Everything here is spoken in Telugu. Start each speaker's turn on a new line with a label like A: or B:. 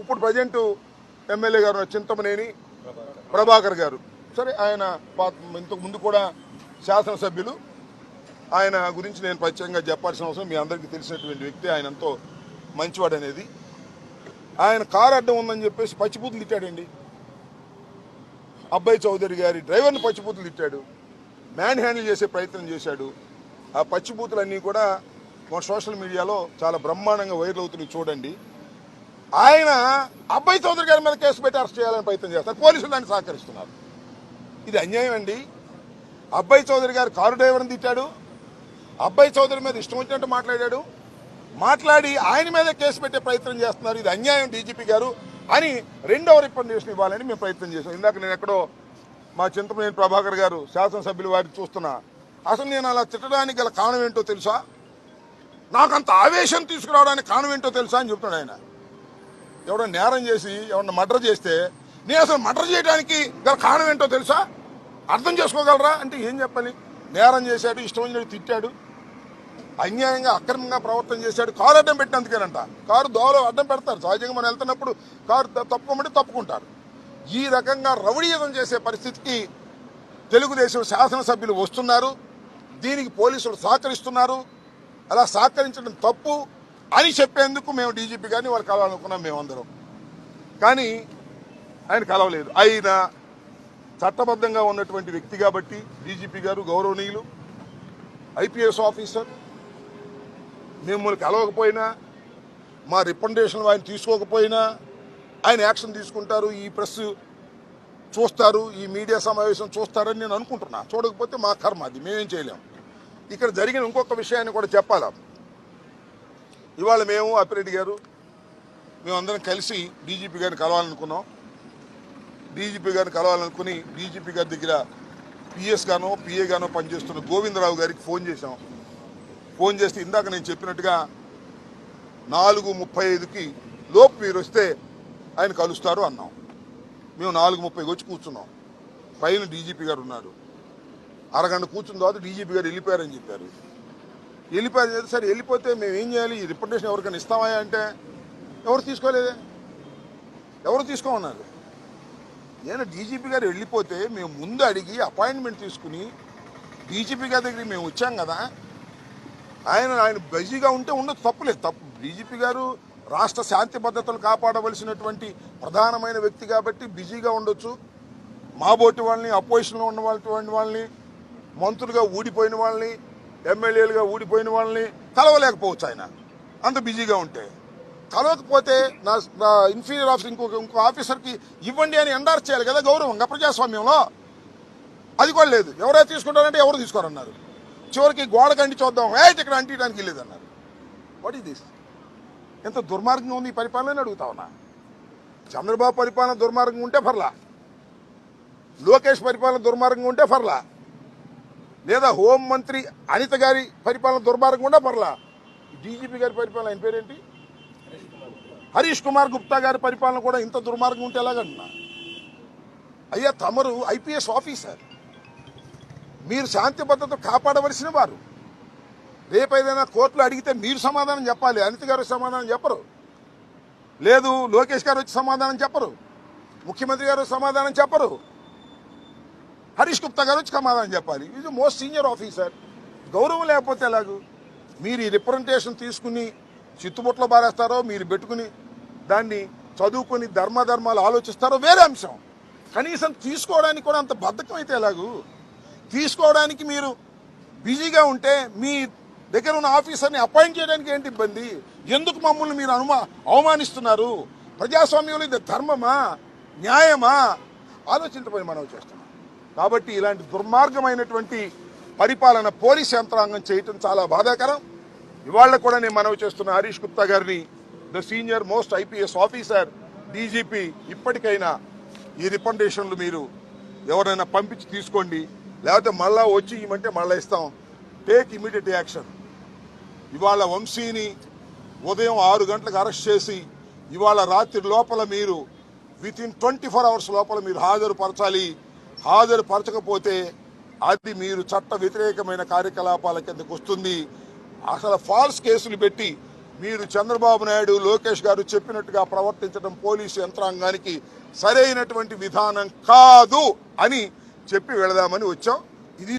A: ఇప్పుడు ప్రజెంట్ ఎమ్మెల్యే గారు చింతమనేని ప్రభాకర్ గారు. సరే ఆయన ఇంతకు ముందు కూడా శాసనసభ్యులు. ఆయన గురించి నేను ప్రత్యేకంగా చెప్పాల్సిన అవసరం మీ అందరికీ తెలిసినటువంటి వ్యక్తి ఆయన ఎంతో మంచివాడు అనేది. ఆయన కారు అడ్డం ఉందని చెప్పేసి పచ్చిపూతులు తిట్టాడండి. అబ్బాయి చౌదరి గారి డ్రైవర్ని పచ్చిపూతులు తిట్టాడు. మ్యాన్ హ్యాండిల్ చేసే ప్రయత్నం చేశాడు. ఆ పచ్చిపూతులన్నీ కూడా మన సోషల్ మీడియాలో చాలా బ్రహ్మాండంగా వైరల్ అవుతున్నాయి చూడండి. ఆయన అబ్బాయి చౌదరి గారి మీద కేసు పెట్టి అరెస్ట్ చేయాలని ప్రయత్నం చేస్తారు. పోలీసులు దాన్ని సహకరిస్తున్నారు. ఇది అన్యాయం అండి. అబ్బాయి చౌదరి గారు కారు డ్రైవర్ని తిట్టాడు. అబ్బాయి చౌదరి మీద ఇష్టం వచ్చినట్టు మాట్లాడాడు. మాట్లాడి ఆయన మీద కేసు పెట్టే ప్రయత్నం చేస్తున్నారు. ఇది అన్యాయం డీజీపీ గారు అని రెండవ రిప్రజెంటేషన్ ఇవ్వాలని మేము ప్రయత్నం చేశాం. ఇందాక నేను ఎక్కడో మా చింతమనేని ప్రభాకర్ గారు శాసనసభ్యులు వారిని చూస్తున్నా అసలు నేను అలా తిట్టడానికి గల కారణం ఏంటో తెలుసా? నాకంత ఆవేశం తీసుకురావడానికి కారణం ఏంటో తెలుసా అని చెప్తున్నాడు ఆయన. ఎవడో నేరం చేసి ఎవరిని మర్డర్ చేస్తే నేను అసలు మర్డర్ చేయడానికి గల కారణం ఏంటో తెలుసా? అర్థం చేసుకోగలరా? అంటే ఏం చెప్పాలి? నేరం చేశాడు ఇష్టం వచ్చినట్టు తిట్టాడు అన్యాయంగా అక్రమంగా ప్రవర్తన చేశాడు కారు అడ్డం పెట్టినందుకేనంట. కారు దోవలో అడ్డం పెడతారు. సహజంగా మనం వెళ్తున్నప్పుడు కారు తప్పుకోమంటే తప్పుకుంటారు. ఈ రకంగా రౌడీయుతం చేసే పరిస్థితికి తెలుగుదేశం శాసనసభ్యులు వస్తున్నారు. దీనికి పోలీసులు సహకరిస్తున్నారు. అలా సహకరించడం తప్పు. అని చెప్పేందుకు మేము డీజీపీ గారిని వాళ్ళు కలవాలనుకున్నాం మేమందరం. కానీ ఆయన కలవలేదు. అయినా చట్టబద్ధంగా ఉన్నటువంటి వ్యక్తి కాబట్టి డీజీపీ గారు గౌరవనీయులు ఐపీఎస్ ఆఫీసర్. మిమ్మల్ని కలవకపోయినా మా రికమెండేషన్లు ఆయన తీసుకోకపోయినా ఆయన యాక్షన్ తీసుకుంటారు ఈ ప్రెస్ చూస్తారు ఈ మీడియా సమావేశం చూస్తారని నేను అనుకుంటున్నా. చూడకపోతే మా కర్మ అది. మేమేం చేయలేం. ఇక్కడ జరిగిన ఇంకొక విషయాన్ని కూడా చెప్పాలా? ఇవాళ మేము అప్పిరెడ్డి గారు మేమందరం కలిసి డీజీపీ గారిని కలవాలనుకున్నాం. డీజీపీ గారిని కలవాలనుకుని డీజీపీ గారి దగ్గర పిఎస్ గానో పిఏ గానో పనిచేస్తున్న గోవిందరావు గారికి ఫోన్ చేశాం. ఫోన్ చేస్తే ఇందాక నేను చెప్పినట్టుగా నాలుగు ముప్పై ఐదుకి లోపు మీరు వస్తే ఆయన కలుస్తారు అన్నాం. మేము నాలుగు ముప్పైకి వచ్చి కూర్చున్నాం. పైన డీజీపీ గారు ఉన్నారు. అరగంట కూర్చున్న తర్వాత డీజీపీ గారు వెళ్ళిపోయారని చెప్పారు. వెళ్ళిపోయారు సరే వెళ్ళిపోతే మేము ఏం చేయాలి? ఈ రిప్రజెంటేషన్ ఎవరికైనా ఇస్తామా అంటే ఎవరు తీసుకోలేదే? ఎవరు తీసుకోమన్నారు? నేను డీజీపీ గారు వెళ్ళిపోతే మేము ముందు అడిగి అపాయింట్మెంట్ తీసుకుని డీజీపీ గారి దగ్గరికి మేము వచ్చాం కదా ఆయన ఆయన బిజీగా ఉంటే ఉండదు తప్పులేదు తప్పు డీజీపీ గారు రాష్ట్ర శాంతి భద్రతలు కాపాడవలసినటువంటి ప్రధానమైన వ్యక్తి కాబట్టి బిజీగా ఉండొచ్చు. మా బోటి వాళ్ళని అపోజిషన్లో ఉన్న వాళ్ళటువంటి వాళ్ళని మంత్రులుగా ఊడిపోయిన వాళ్ళని ఎమ్మెల్యేలుగా ఊడిపోయిన వాళ్ళని కలవలేకపోవచ్చు ఆయన. అంత బిజీగా ఉంటే. కలవకపోతే నా ఇన్ఫీరియర్ ఆఫీసర్ ఇంకొక ఇంకో ఆఫీసర్కి ఇవ్వండి అని ఎండార్స్ చేయాలి కదా గౌరవంగా ప్రజాస్వామ్యంలో. అది కూడా లేదు. ఎవరైతే తీసుకుంటారంటే ఎవరు తీసుకోరన్నారు. చివరికి గోడ కండి చూద్దాం. ఏ ఇక్కడ అంటియడానికి లేదన్నారు వాట్ ఈస్ దిస్ ఎంత దుర్మార్గంగా ఉంది ఈ పరిపాలన అడుగుతావునా చంద్రబాబు పరిపాలన దుర్మార్గంగా ఉంటే పర్లా. లోకేష్ పరిపాలన దుర్మార్గంగా ఉంటే పర్లా. లేదా హోం మంత్రి అనిత గారి పరిపాలన దుర్మార్గం కూడా పర్లా డీజీపీ గారి పరిపాలన ఆయన పేరేంటి? హరీష్ కుమార్ గుప్తా గారి పరిపాలన కూడా ఇంత దుర్మార్గం ఉంటే ఎలాగన్నా అయ్యా తమరు ఐపీఎస్ ఆఫీసర్. మీరు శాంతి భద్రత కాపాడవలసిన వారు. రేపు ఏదైనా కోర్టులో అడిగితే మీరు సమాధానం చెప్పాలి అనిత గారు సమాధానం చెప్పరు. లేదు లోకేష్ గారు వచ్చి సమాధానం చెప్పరు. ముఖ్యమంత్రి గారు సమాధానం చెప్పరు. హరీష్ గుప్తా గారు వచ్చి సమాధానం చెప్పాలి. ఈజ్ మోస్ట్ సీనియర్ ఆఫీసర్ గౌరవం లేకపోతే ఎలాగూ? మీరు ఈ రిప్రజెంటేషన్ తీసుకుని చిత్తుబుట్లో బారేస్తారో మీరు పెట్టుకుని దాన్ని చదువుకుని ధర్మధర్మాలు ఆలోచిస్తారో వేరే అంశం. కనీసం తీసుకోవడానికి కూడా అంత బద్ధకం అయితే ఎలాగూ? తీసుకోవడానికి మీరు బిజీగా ఉంటే మీ దగ్గర ఉన్న ఆఫీసర్ని అపాయింట్ చేయడానికి ఏంటి ఇబ్బంది? ఎందుకు మమ్మల్ని మీరు అనుమా అవమానిస్తున్నారు? ప్రజాస్వామ్యంలో ఇది ధర్మమా? న్యాయమా? ఆలోచించబోయి మనం చేస్తున్నాం. కాబట్టి ఇలాంటి దుర్మార్గమైనటువంటి పరిపాలన పోలీస్ యంత్రాంగం చేయటం చాలా బాధాకరం. ఇవాళ కూడా నేను మనవి చేస్తున్న హరీష్ గుప్తా గారిని the senior most IPS officer DGP ఇప్పటికైనా ఈ రికమెండేషన్లు మీరు ఎవరైనా పంపించి తీసుకోండి. లేకపోతే మళ్ళా వచ్చి ఇవ్వమంటే మళ్ళీ ఇస్తాం. Take immediate action. ఇవాళ వంశీని ఉదయం ఆరు గంటలకు అరెస్ట్ చేసి ఇవాళ రాత్రి లోపల మీరు within twenty four hours లోపల మీరు హాజరుపరచాలి. హాజరుపరచకపోతే అది మీరు చట్ట వ్యతిరేకమైన కార్యకలాపాల కిందకు వస్తుంది. అసలు ఫాల్స్ కేసులు పెట్టి మీరు చంద్రబాబు నాయుడు లోకేష్ గారు చెప్పినట్టుగా ప్రవర్తించడం పోలీసు యంత్రాంగానికి సరైనటువంటి విధానం కాదు అని చెప్పి వెళదామని వచ్చాం.